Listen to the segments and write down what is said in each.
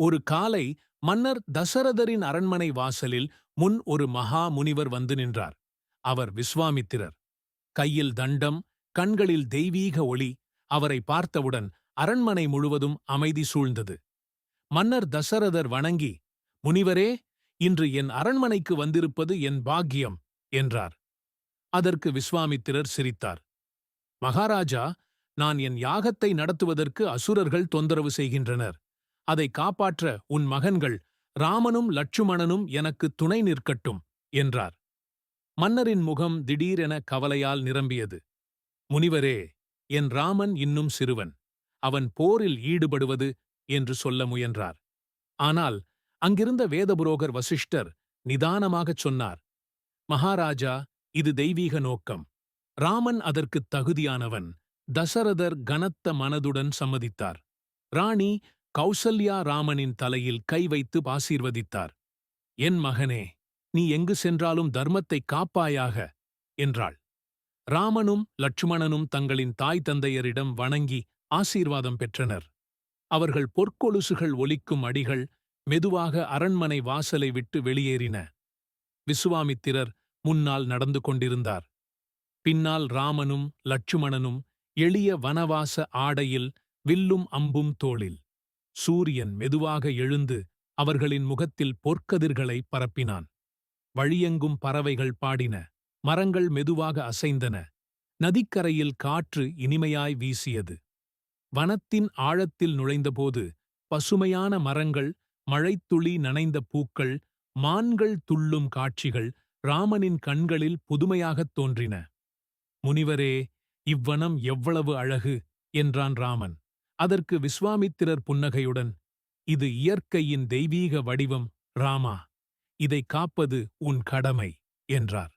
ஒரு காலை மன்னர் தசரதரின் அரண்மனை வாசலில் முன் ஒரு மகா முனிவர் வந்து நின்றார். அவர் விஸ்வாமித்திரர். கையில் தண்டம் கண்களில் தெய்வீக ஒளி அவரை பார்த்தவுடன் அரண்மனை முழுவதும் அமைதி சூழ்ந்தது. மன்னர் தசரதர் வணங்கி முனிவரே இன்று என் அரண்மனைக்கு வந்திருப்பது என் பாக்கியம் என்றார். அதற்கு விஸ்வாமித்திரர் சிரித்தார். மகாராஜா நான் என் யாகத்தை நடத்துவதற்கு அசுரர்கள் தொந்தரவு செய்கின்றனர். அதை காப்பாற்ற உன் மகன்கள் ராமனும் லட்சுமணனும் எனக்கு துணை நிற்கட்டும் என்றார். மன்னரின் முகம் திடீரென கவலையால் நிரம்பியது. முனிவரே என் ராமன் இன்னும் சிறுவன். அவன் போரில் ஈடுபடுவது என்று சொல்ல முயன்றார். ஆனால் அங்கிருந்த வேதபுரோகர் வசிஷ்டர் நிதானமாகச் சொன்னார். மகாராஜா இது தெய்வீக நோக்கம். ராமன் அதற்குத் தகுதியானவன் தசரதர் கனத்த மனதுடன் சம்மதித்தார். ராணி கௌசல்யா ராமனின் தலையில் கை வைத்து ஆசீர்வதித்தார். என் மகனே நீ எங்கு சென்றாலும் தர்மத்தைக் காப்பாயாக என்றாள். ராமனும் லட்சுமணனும் தங்களின் தாய் தந்தையரிடம் வணங்கி ஆசீர்வாதம் பெற்றனர். அவர்கள் பொற்கொலுசுகள் ஒலிக்கும் அடிகள் மெதுவாக அரண்மனை வாசலை விட்டு வெளியேறின. விசுவாமித்திரர் முன்னால் நடந்து கொண்டிருந்தார். பின்னால் ராமனும் லட்சுமணனும் எளிய வனவாச ஆடையில் வில்லும் அம்பும் தோளில். சூரியன் மெதுவாக எழுந்து அவர்களின் முகத்தில் பொற்கதிர்களை பரப்பினான். வழியெங்கும் பறவைகள் பாடின மரங்கள் மெதுவாக அசைந்தன. நதிக்கரையில் காற்று இனிமையாய் வீசியது. வனத்தின் ஆழத்தில் நுழைந்தபோது பசுமையான மரங்கள் மழைத்துளி நனைந்த பூக்கள் மான்கள் துள்ளும் காட்சிகள் ராமனின் கண்களில் புதுமையாகத் தோன்றின. முனிவரே இவ்வனம் எவ்வளவு அழகு! என்றான் ராமன். அதற்கு விஸ்வாமித்திரர் புன்னகையுடன் இது இயற்கையின் தெய்வீக வடிவம் ராமா. இதை காப்பது உன் கடமை என்றார்.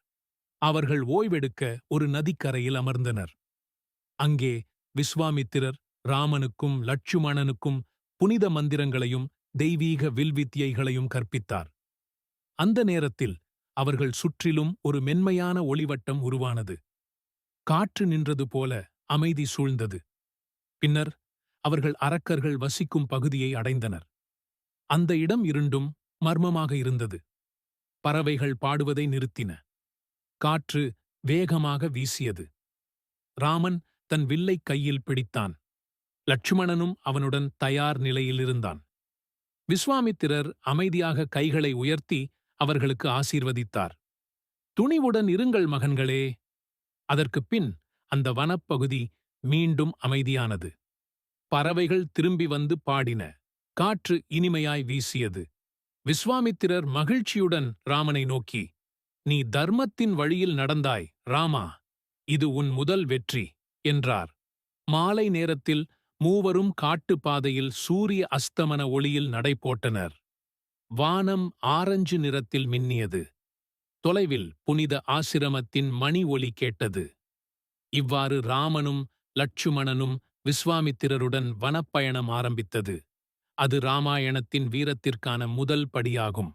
அவர்கள் ஓய்வெடுக்க ஒரு நதிக்கரையில் அமர்ந்தனர். அங்கே விஸ்வாமித்திரர் ராமனுக்கும் லட்சுமணனுக்கும் புனித மந்திரங்களையும் தெய்வீக வில்வித்தியைகளையும் கற்பித்தார். அந்த நேரத்தில் அவர்கள் சுற்றிலும் ஒரு மென்மையான ஒளிவட்டம் உருவானது. காற்று நின்றது போல அமைதி சூழ்ந்தது. பின்னர் அவர்கள் அரக்கர்கள் வசிக்கும் பகுதியை அடைந்தனர். அந்த இடம் இருண்டும் மர்மமாக இருந்தது. பறவைகள் பாடுவதை நிறுத்தின. காற்று வேகமாக வீசியது. ராமன் தன் வில்லை கையில் பிடித்தான். லட்சுமணனும் அவனுடன் தயார் நிலையிலிருந்தான் விஸ்வாமித்திரர் அமைதியாக கைகளை உயர்த்தி அவர்களுக்கு ஆசீர்வதித்தார். துணிவுடன் இருங்கள் மகன்களே. அதற்குப் பின் அந்த வனப்பகுதி மீண்டும் அமைதியானது. பறவைகள் திரும்பி வந்து பாடின. காற்று இனிமையாய் வீசியது. விஸ்வாமித்திரர் மகிழ்ச்சியுடன் ராமனை நோக்கி நீ தர்மத்தின் வழியில் நடந்தாய் ராமா. இது உன் முதல் வெற்றி என்றார். மாலை நேரத்தில் மூவரும் காட்டுப்பாதையில் சூரிய அஸ்தமன ஒளியில் நடைபோட்டனர். வானம் ஆரஞ்சு நிறத்தில் மின்னியது. தொலைவில் புனித ஆசிரமத்தின் மணி ஒலி கேட்டது. இவ்வாறு ராமனும் லட்சுமணனும் விஸ்வாமித்திரருடன் வனப்பயணம் ஆரம்பித்தது. அது ராமாயணத்தின் வீரத்திற்கான முதல் படியாகும்.